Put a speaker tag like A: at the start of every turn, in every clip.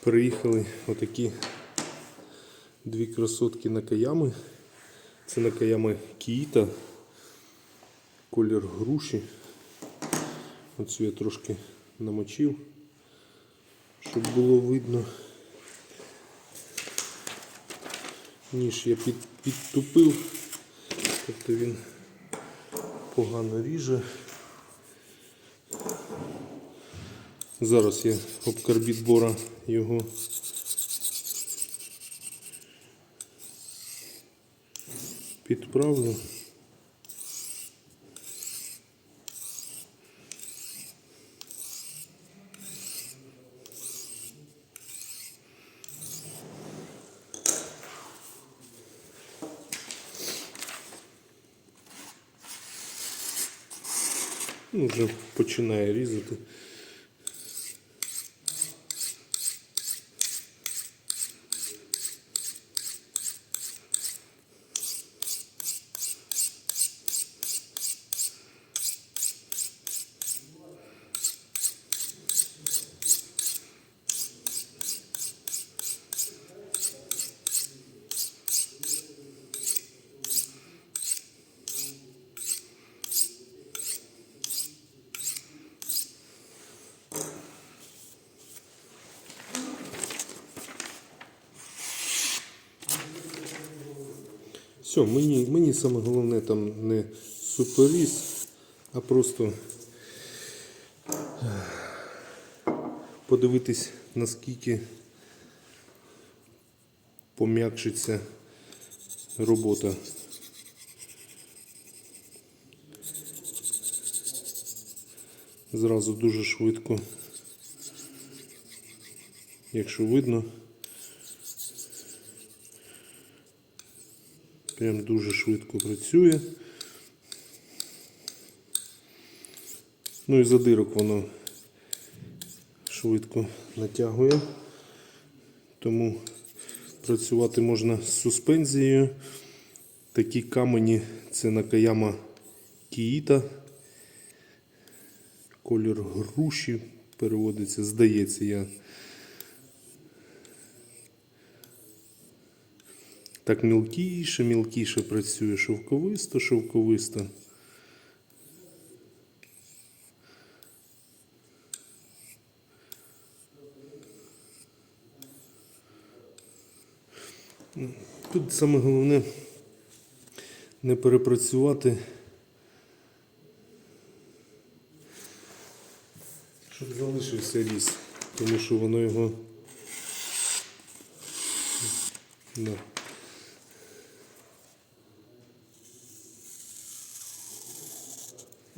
A: Приїхали отакі дві красотки на каями. Це на каями Кіїта. Колір груші. Оцю я трошки намочив, щоб було видно. Ніж я під, підтупив, тобто він погано ріже. Зараз я об карбід бора його підправлю. Ну, вже починає різати. Все, мені, мені саме головне там не суперріз, а просто подивитись, наскільки пом'якшиться робота. Зразу дуже швидко, якщо видно. Прям дуже швидко працює. Ну і задирок воно швидко натягує. Тому працювати можна з суспензією. Такі камені це Накаяма Кіїта. Колір груші переводиться, здається, я. Так мілкіше, мілкіше працює, шовковисто, шовковисто. Ну, Тут саме головне не перепрацювати, щоб залишився різ, тому що воно його. Да.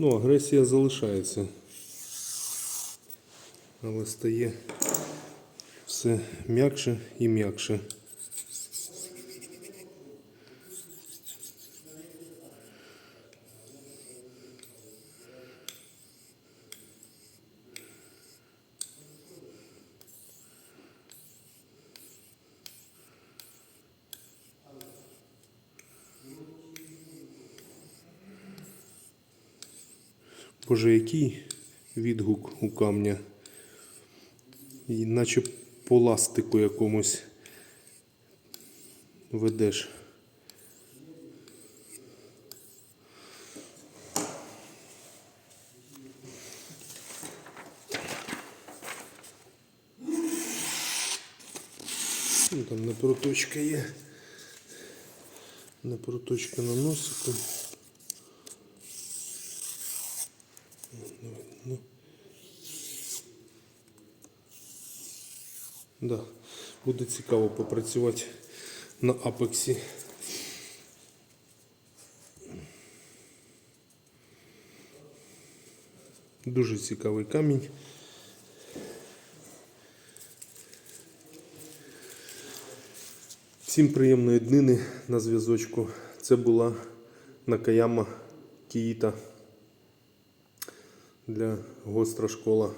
A: Ну, агресія залишається. Але стає все м'якше і м'якше. Боже, який відгук у камня. І наче по ластику якомусь ведеш. Там не проточка є. Не проточка на носику. Ну. Да. Буде цікаво попрацювати на апексі. Дуже цікавий камінь. Всім приємної днини на зв'язочку. Це була Накаяма Кіїта для гостра школа